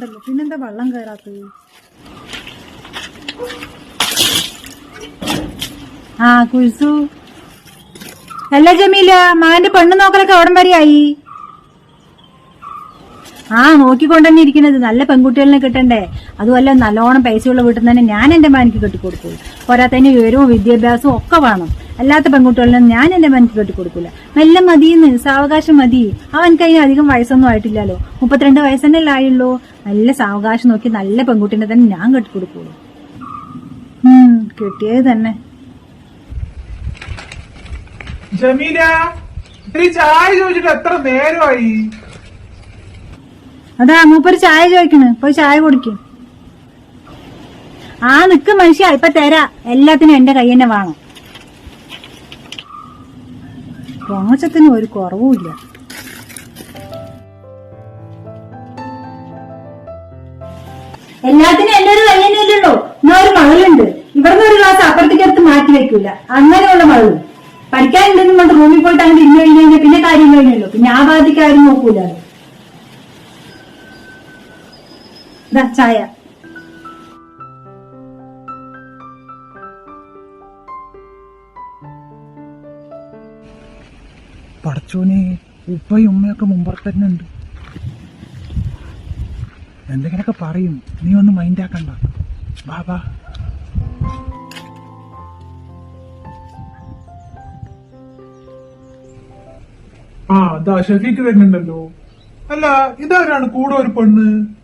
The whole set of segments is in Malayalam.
ഉണ്ടല്ലോ. പിന്നെന്താ വെള്ളം കയറാത്തത്? ആ കുഴിച്ചു അല്ല ജമീല മാന്റെ പെണ്ണ് നോക്കലൊക്കെ അവിടം വരെയായി? ആ നോക്കിക്കൊണ്ട് തന്നെ ഇരിക്കുന്നത് നല്ല പെൺകുട്ടികളിനെ കിട്ടണ്ടേ? അതുമല്ല നല്ലോണം പൈസയുള്ള വീട്ടിൽ തന്നെ ഞാൻ എന്റെ മകനിക്ക് കെട്ടിക്കൊടുക്കൂ പോരാത്തതിന് വിവരവും വിദ്യാഭ്യാസവും ഒക്കെ വേണം. അല്ലാത്ത പെൺകുട്ടികളിലും ഞാൻ എന്റെ മനസ്സിൽ കെട്ടിക്കൊടുക്കൂല. മെല്ലെ മതിയെന്ന് സാവകാശം മതി. അവൻക്ക് അതിന് അധികം വയസ്സൊന്നും ആയിട്ടില്ലല്ലോ. മുപ്പത്തിരണ്ട് വയസ്സന്നെ ആയുള്ളൂ. നല്ല സാവകാശം നോക്കി നല്ല പെൺകുട്ടിനെ തന്നെ ഞാൻ കെട്ടിക്കൊടുക്കുള്ളൂ. ഉം കിട്ടിയത് തന്നെ. ജമീല ചായ ചോദിച്ചിട്ട് എത്ര നേരമായി? അതാ മൂപ്പര് ചായ ചോദിക്കണ്. പോയി ചായ കുടിക്കും. ആ നിക്ക് മനുഷ്യ ഇപ്പൊ തരാ. എല്ലാത്തിനും എന്റെ കൈ തന്നെ വേണം. പോങ്ങച്ചത്തിന് ഒരു കുറവുമില്ല എല്ലാത്തിനും എന്റെ ഒരു കൈ തന്നെ ഇല്ലല്ലോ എന്നാ ഒരു മകളുണ്ട്. ഇവിടുന്ന് ഒരു ക്ലാസ് അപ്പുറത്തേക്ക് എടുത്ത് മാറ്റി വെക്കൂല. അങ്ങനെയുള്ള മകളും. പഠിക്കാനുണ്ടെന്ന് കൊണ്ട് റൂമിൽ പോയിട്ട് അങ്ങനെ ഇന്ന് കഴിഞ്ഞു കഴിഞ്ഞാൽ പിന്നെ കാര്യം കഴിഞ്ഞല്ലോ. പിന്നെ ആ ഭാഗത്തേക്ക് ആരും ചായ. പടച്ചോനെ ഉപ്പയും ഉമ്മയൊക്കെ മുമ്പത്ത് തന്നെ ഉണ്ട് എന്തെങ്കിലൊക്കെ പറയും. നീ ഒന്ന് മൈൻഡ് ആക്കണ്ട. വാ ആ അതാ ഷഫീക്ക് വരുന്നുണ്ടല്ലോ. അല്ല ഇതാരാണ് കൂടെ ഒരു പെണ്ണ്?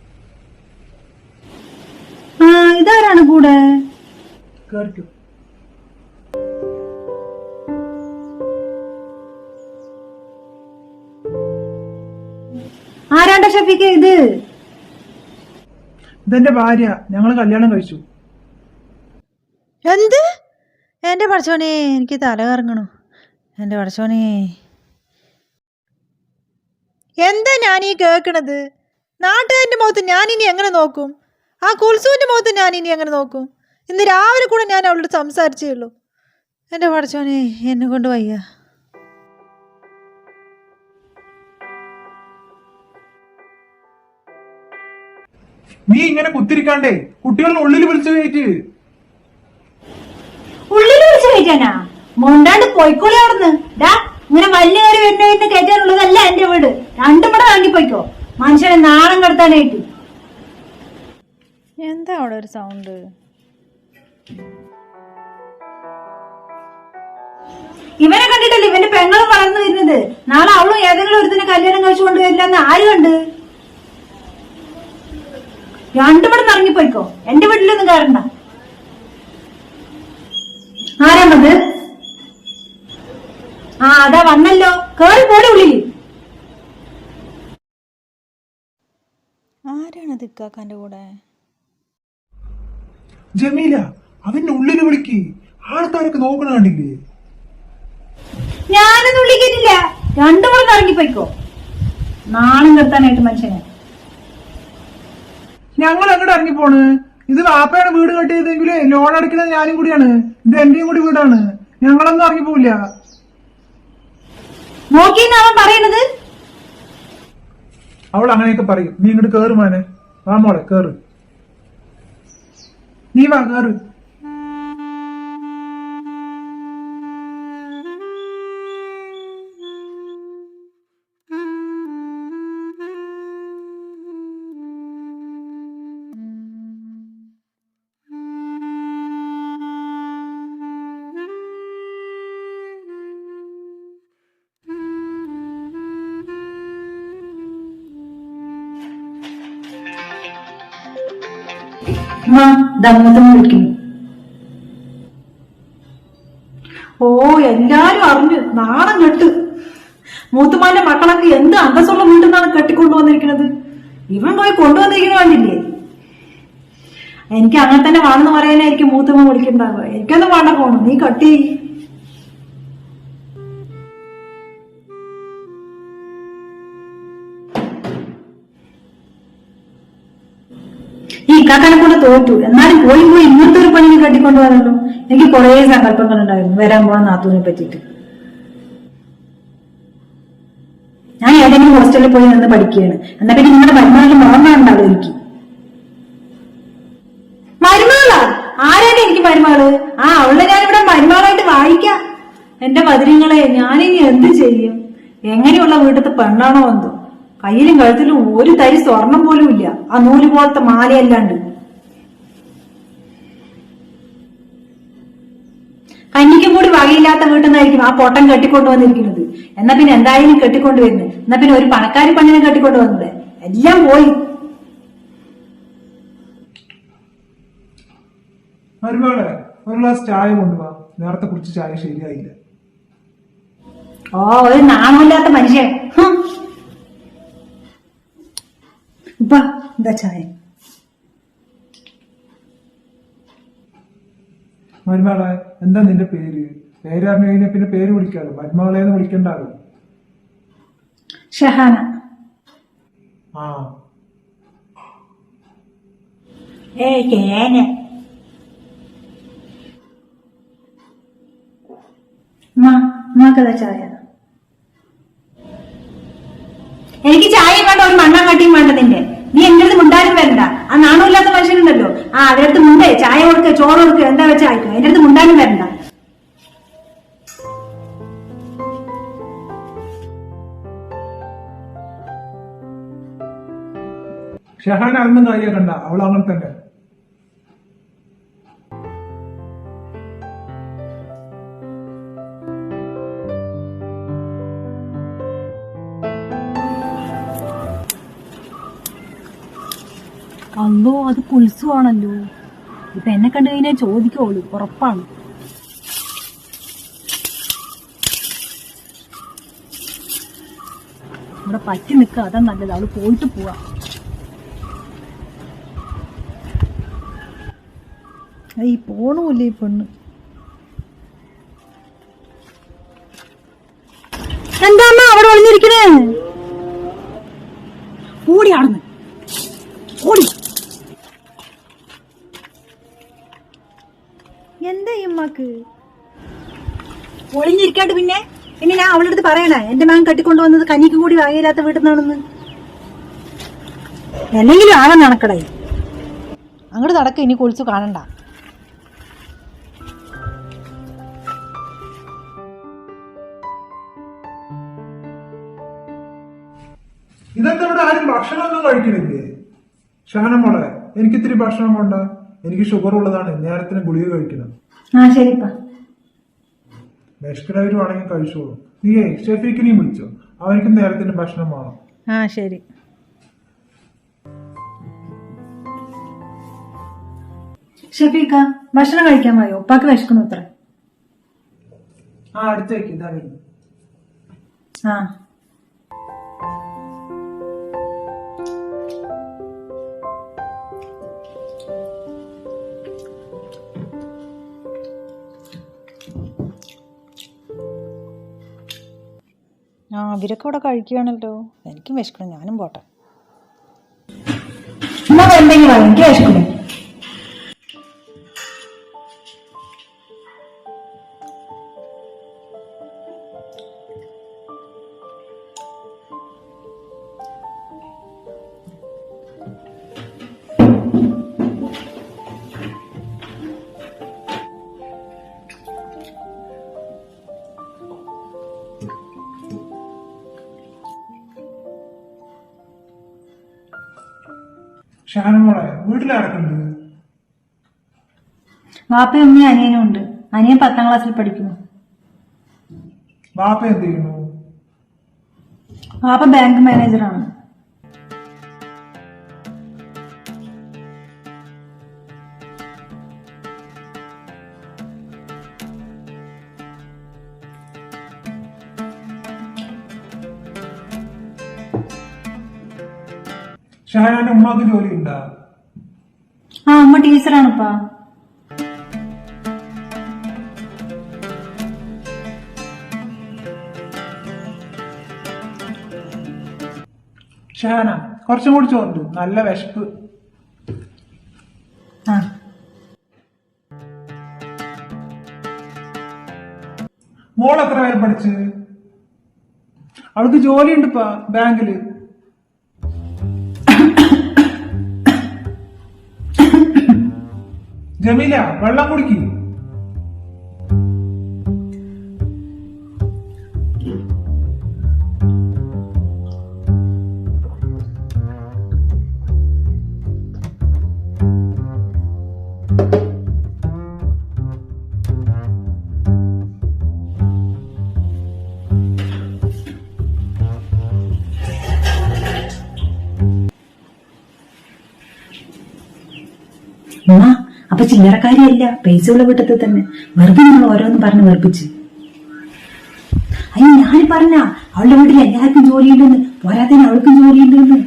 കേറിക്കോ ആരാണ്ട ഷഫീഖ് ഇത്? ഇതെന്റെ ഭാര്യ. ഞങ്ങൾ കല്യാണം കഴിച്ചു. എന്ത്? എന്റെ പഠിച്ചോനെ എനിക്ക് തല കറങ്ങണു. എന്റെ പഠിച്ചോനെ എന്താ ഞാൻ ഈ കേൾക്കണത്? നാട്ടുകാരന്റെ മുഖത്ത് ഞാൻ ഇനി എങ്ങനെ നോക്കും? ആ കുൽസുവിന്റെ മുഖത്ത് ഞാൻ ഇനി അങ്ങനെ നോക്കും? ഇന്ന് രാവിലെ കൂടെ ഞാൻ അവളോട് സംസാരിച്ചേ ഉള്ളൂ. എന്റെ പഠിച്ചോനെ എന്നെ കൊണ്ട് വയ്യ. നീ ഇങ്ങനെ കുത്തിരിക്കാണ്ടേ? കുട്ടികളുടെ ഉള്ളിൽ വിളിച്ചു കയറ്റ്. ഉള്ളിൽ വിളിച്ചു കയറ്റാനാ? മൊണ്ടാണ്ട് പോയിക്കോളി അവിടുന്ന്. ഡാ ഇങ്ങനെ വലിയ കയറി വരുന്ന കയറ്റാനുള്ളതല്ല എന്റെ വീട്. രണ്ടും കൂടെ വാങ്ങിപ്പോയിക്കോ. മനുഷ്യനെ നാണം കടത്താനായിട്ട്. എന്താ അവിടെ ഒരു സൗണ്ട് ഇവനെ കണ്ടിട്ടല്ലേ ഇവന്റെ പെങ്ങളും വളർന്നു വരുന്നത്? നാളെ അവളും ഏതെങ്കിലും ഒരുത്തിനെ കല്യാണം കഴിച്ചു കൊണ്ടുവരില്ലെന്ന് ആര് കണ്ട്? രണ്ടും കൂടെ ഇറങ്ങിപ്പോയിക്കോ. എന്റെ വീട്ടിലൊന്നും കയറണ്ട ആരാണത് ആ അതാ വന്നല്ലോ. കേറി പോലെ ഉള്ളിൽ. ആരാണ് ഇക്കാക്കാന്റെ കൂടെ? ജമീല അവന്റെ ഉള്ളിൽ വിളിക്ക്. ആൾക്കാരൊക്കെ നോക്കണ കണ്ടില്ലേ? ഞാനൊന്നും വിളിക്കുന്നില്ല. രണ്ടു കൂടെ ഇറങ്ങിപ്പോയിക്കോ. നാണം കെടുത്താനായിട്ട് മനുഷ്യനെ. ഞങ്ങൾ അങ്ങോട്ട് ഇറങ്ങി പോണ് ഇത് വാപ്പയാണ് വീട് കെട്ടിയതെങ്കിൽ ലോൺ അടയ്ക്കുന്നത് ഞാനും കൂടിയാണ്. ഇത് എന്റെയും കൂടി വീടാണ്. ഞങ്ങളൊന്നും ഇറങ്ങി പോവില്ല നോക്കിയെന്ന് അവൻ പറയണത് അവൾ അങ്ങനെയൊക്കെ പറയും. നീ ഇങ്ങോട്ട് കേറുമാനെ മോനെ. വാ മോളെ കേറ്. നീ വാ കേറ് ആ, ദാ വിളിക്കുന്നു. ഓ എല്ലാരും അറിഞ്ഞു നാണം കെട്ട്. മൂത്തുമാന്റെ മക്കളൊക്കെ എന്ത് അന്തസ്സുള്ള വീട്ടിൽ നിന്നാണ് കെട്ടിക്കൊണ്ടുവന്നിരിക്കുന്നത്? ഇവൻ പോയി കൊണ്ടുവന്നിരിക്കുന്ന കണ്ടില്ലേ? എനിക്ക് അങ്ങനെ തന്നെ വേണമെന്ന് പറയാനായിരിക്കും മൂത്തുമ്മ വിളിക്കണ്ടാവുക എനിക്കൊന്നും വേണ്ട പോണു. നീ കട്ടി ഇക്കാക്കാനെ കൊണ്ട് തോറ്റു. എന്നാലും പോയി പോയി ഇങ്ങനത്തെ ഒരു പണി കട്ടിക്കൊണ്ട് വന്നല്ലോ എനിക്ക് കുറേ സങ്കല്പങ്ങൾ ഉണ്ടായിരുന്നു വരാൻ പോകാൻ നാത്തൂനെ പറ്റിയിട്ട്. ഞാൻ ഏതെങ്കിലും ഹോസ്റ്റലിൽ പോയി നിന്ന് പഠിക്കുകയാണ്. എന്നാ പിന്നെ നിങ്ങളുടെ മരുമകളിൽ മറന്നാണ്ടാവും എനിക്ക്? മരുമകളാ? ആരാണ് എനിക്ക് മരുമകൾ? ആ അവളെ ഞാൻ ഇവിടെ മരുമകളായിട്ട് വായിക്കാം എന്റെ മധുരങ്ങളെ ഞാനിനി എന്ത് ചെയ്യും? എങ്ങനെയുള്ള വീട്ടിലത്തെ പെണ്ണാണോ എന്തോ? കയ്യിലും കഴുത്തിലും ഒരു തരി സ്വർണം പോലും ഇല്ല. ആ നൂൽ പോലത്തെ മാലയല്ലാണ്ട്. കന്നിക്കും കൂടി വകയില്ലാത്ത വീട്ടിൽ നിന്നായിരിക്കും ആ പൊട്ടം കെട്ടിക്കൊണ്ടു വന്നിരിക്കുന്നത് എന്നാ പിന്നെ എന്തായാലും കെട്ടിക്കൊണ്ടു വരുന്നത് എന്നാ പിന്നെ ഒരു പണക്കാരി പണിനെ കെട്ടിക്കൊണ്ടു വന്നത് എല്ലാം പോയി. മരുമകളെ ഒരു ഗ്ലാസ് ചായ കൊണ്ടുപോവാ നേരത്തെ കുറിച്ച് ചായ ശരിയായില്ല. ഓ ഒരു നാണമില്ലാത്ത മനുഷ്യൻ. ഉപ്പ എന്താ ചായ? മരുമകളെ എന്താ നിന്റെ പേര്? പേര് അറിഞ്ഞു കഴിഞ്ഞാൽ പിന്നെ പേര് വിളിക്കാറ് മരുമകളെ എന്ന് വിളിക്കണ്ടാകും ഷഹാന. ആ. ഏ കേന. ഉമ്മാക്കതാ ചായ? എനിക്ക് ചായ വേണ്ട ഒരു മണ്ണാങ്കട്ടിയും വേണ്ട നിന്റെ. നീ എന്റെ അടുത്ത് മുണ്ടാനും വരണ്ട. ആ നാണമില്ലാത്ത മനുഷ്യനുണ്ടല്ലോ. ആ അവരടുത്ത് മുണ്ടേ. ചായ കൊടുക്കുക ചോറ് കൊടുക്കുക എന്താ വെച്ചാൽ അയക്കും എന്റെ അടുത്ത് മുണ്ടാനും വരണ്ട. ഷഹാൻ അതൊന്നും കാര്യാക്കണ്ട അവൾ അങ്ങനെ തന്നെ അല്ലോ അത് കുൽസുവാണല്ലോ ഇപ്പൊ എന്നെ കണ്ടു കഴിഞ്ഞാൽ ചോദിക്കോളൂ ഉറപ്പാണ്. ഇവിടെ പറ്റി നിൽക്കുക അതാ നല്ലത്. അവൾ പോയിട്ട് പോവാ. ഈ പോണൂല്ലേ ഈ പെണ്ണ്? എന്താ അവിടെ ഒളിഞ്ഞിരിക്കണേ കൂടിയാണെന്ന് ആടുന്നു എന്താ ഇമ്മക്ക് ഉമ്മാക്ക്? ഒളിഞ്ഞിരിക്കാണ്ട് പിന്നെ. ഇനി ഞാൻ അവളുടെ അടുത്ത് പറയണേ എന്റെ മകൻ കെട്ടിക്കൊണ്ടുവന്നത് കനിക്ക് കൂടി വാങ്ങിയില്ലാത്ത വീട്ടിൽ നിന്നാണെന്ന്. എല്ലെങ്കിലും ആകെ നടക്കടേ അങ്ങോട്ട് നടക്ക ഇനി കുളിച്ചു കാണണ്ട. ഇതെന്താ ഇവിടെ ആരും ഭക്ഷണമൊന്നും കഴിക്കണില്ലേ ഷഹന മോളെ എനിക്കിത്തിരി ഭക്ഷണം വേണ്ട. എനിക്ക് ഷുഗർ ഉള്ളതാണ്. നേരത്തിന് ഗുളിക കഴിക്കണം. ആ ശരിപ്പാ. വിശക്കണവരുവാണെങ്കിൽ കഴിച്ചോളൂ. നീയേ ഷെഫീക്കിനെയും വിളിച്ചോ. അവനിക്ക് നേരത്തിന് ഭക്ഷണം വേണം. ആ ശരി. ഷെഫീക്ക ഭക്ഷണം കഴിക്കാൻ പോയോ ഉപ്പാക്ക് വിശക്കുന്നു അത്ര ആ അടുത്തേക്ക് ഇതാ. ആ. ആ അവരൊക്കെ ഇവിടെ കഴിക്കുകയാണല്ലോ എനിക്കും വിശക്കണം ഞാനും പോട്ടെ. എന്തെങ്കിലും എനിക്ക് വിശക്കുന്നു. ഷഹന മോളെ വീട്ടിലിറക്കുന്നുണ്ട് വാപ്പയും അനിയനും ഉണ്ട്. അനിയൻ പത്താം ക്ലാസ്സിൽ പഠിക്കുന്നു. വാപ്പ എന്ത് ചെയ്യുന്നു? വാപ്പ ബാങ്ക് മാനേജറാണ് ഷഹനാന്റെ ഉമ്മാക്ക് ജോലി ഉണ്ടാ? ആ ഉമ്മ ടീച്ചറാണിപ്പാ. ഷാന കുറച്ചും കൂടി ചോറുണ്ട് നല്ല വിശപ്പ്. ആ. മോൾ എത്ര പേര് പഠിച്ച്? അവൾക്ക് ജോലി ഉണ്ടിപ്പാ ബാങ്കിൽ? ജമീല വെള്ളം കുടിക്ക്. ചില്ലറക്കാരിയല്ല പൈസയുള്ള വീട്ടത്തിൽ തന്നെ. വെറുതെ നമ്മൾ ഓരോന്നും പറഞ്ഞ് വെറുപ്പിച്ച്. അയ്യോ ഞാൻ പറഞ്ഞ അവളുടെ വീട്ടിൽ എല്ലാവർക്കും ജോലിയുണ്ടെന്ന്. പോരാത്തന്നെ അവൾക്കും ജോലിയുണ്ടെന്ന്.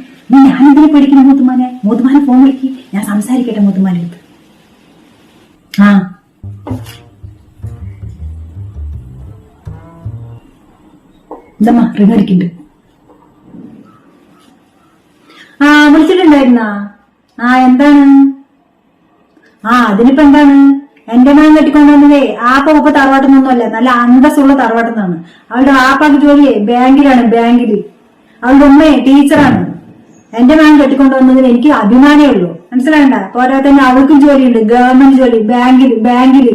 ആ അതിനിപ്പോ എന്താണ്? എന്റെ മകൻ കെട്ടിക്കൊണ്ടുവന്നതേ ആപ്പ ഉപ്പ തറവാട്ടുന്നൊന്നുമല്ല നല്ല അന്തസ്സുള്ള തറവാട്ടുന്നാണ്. അവളുടെ ആപ്പാക്ക് ജോലിയെ ബാങ്കിലാണ് ബാങ്കിൽ. അവളുടെ ഉമ്മയെ ടീച്ചറാണ്. എന്റെ മകൻ കെട്ടിക്കൊണ്ടുവന്നതിൽ എനിക്ക് അഭിമാനമേ ഉള്ളൂ. മനസ്സിലായണ്ട? പോരാതെ തന്നെ അവൾക്കും ജോലിയുണ്ട് ഗവൺമെന്റ് ജോലി ബാങ്കിൽ ബാങ്കിൽ.